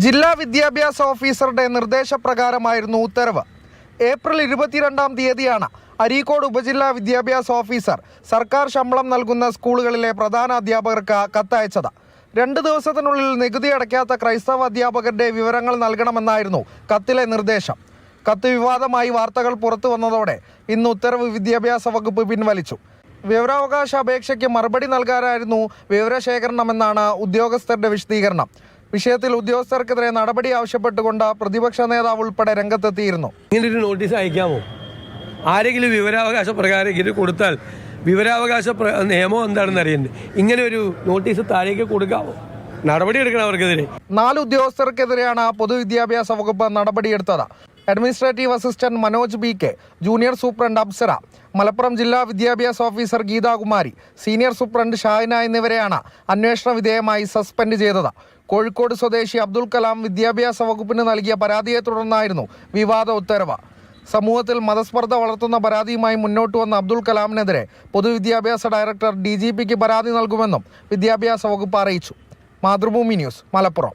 ജില്ലാ വിദ്യാഭ്യാസ ഓഫീസറുടെ നിർദ്ദേശപ്രകാരമായിരുന്നു ഉത്തരവ്. ഏപ്രിൽ ഇരുപത്തിരണ്ടാം തീയതിയാണ് അരീക്കോട് ഉപജില്ലാ വിദ്യാഭ്യാസ ഓഫീസർ സർക്കാർ ശമ്പളം നൽകുന്ന സ്കൂളുകളിലെ പ്രധാന അധ്യാപകർക്ക് കത്തയച്ചത്. രണ്ട് ദിവസത്തിനുള്ളിൽ നികുതി അടയ്ക്കാത്ത ക്രൈസ്തവ അധ്യാപകരുടെ വിവരങ്ങൾ നൽകണമെന്നായിരുന്നു കത്തിലെ നിർദ്ദേശം. കത്ത് വിവാദമായി വാർത്തകൾ പുറത്തു വന്നതോടെ ഇന്ന് ഉത്തരവ് വിദ്യാഭ്യാസ വകുപ്പ് പിൻവലിച്ചു. വിവരാവകാശ അപേക്ഷയ്ക്ക് മറുപടി നൽകാനായിരുന്നു വിവരശേഖരണമെന്നാണ് ഉദ്യോഗസ്ഥരുടെ വിശദീകരണം. വിഷയത്തിൽ ഉദ്യോഗസ്ഥർക്കെതിരെ നടപടി ആവശ്യപ്പെട്ടുകൊണ്ട് പ്രതിപക്ഷ നേതാവ് ഉൾപ്പെടെ രംഗത്തെത്തിയിരുന്നു. ഇങ്ങനെ ഒരു നോട്ടീസ് അയക്കാമോ? ആരെങ്കിലും വിവരാവകാശ പ്രകാരം ഇങ്ങനെ കൊടുത്താൽ വിവരാവകാശ നിയമം എന്താണെന്ന് അറിയണ്ടേ? ഇങ്ങനെ ഒരു നോട്ടീസ് താഴേക്ക് കൊടുക്കാമോ? നടപടി എടുക്കണം അവർക്കെതിരെ. നാല് ഉദ്യോഗസ്ഥർക്കെതിരെയാണ് പൊതുവിദ്യാഭ്യാസ വകുപ്പ് നടപടിയെടുത്തത്. Administrative assistant Manoj B K junior superintendent Apsara Malappuram ജില്ലാ വിദ്യാഭ്യാസ officer Geethakumari senior superintendent Shahina എന്നിവരെയാണ് അന്വേഷണ വിധേയമായി സസ്പെൻഡ് ചെയ്തത്. കോഴിക്കോട് സ്വദേശി അബ്ദുൽ കലാം വിദ്യാഭ്യാസ വകുപ്പിന് നൽകിയ പരാതിയെ തുടർന്നായിരുന്നു വിവാദ ഉത്തരവ്. സമൂഹത്തിൽ മതസ്പർദ്ധ വളർത്തുന്ന പരാതിയുമായി മുന്നോട്ട് വന്ന അബ്ദുൽ കലാമിനെതിരെ പൊതുവിദ്യാഭ്യാസ ഡയറക്ടർ ഡി പരാതി നൽകുമെന്നും വിദ്യാഭ്യാസ വകുപ്പ് അറിയിച്ചു. മാതൃഭൂമി ന്യൂസ് മലപ്പുറം.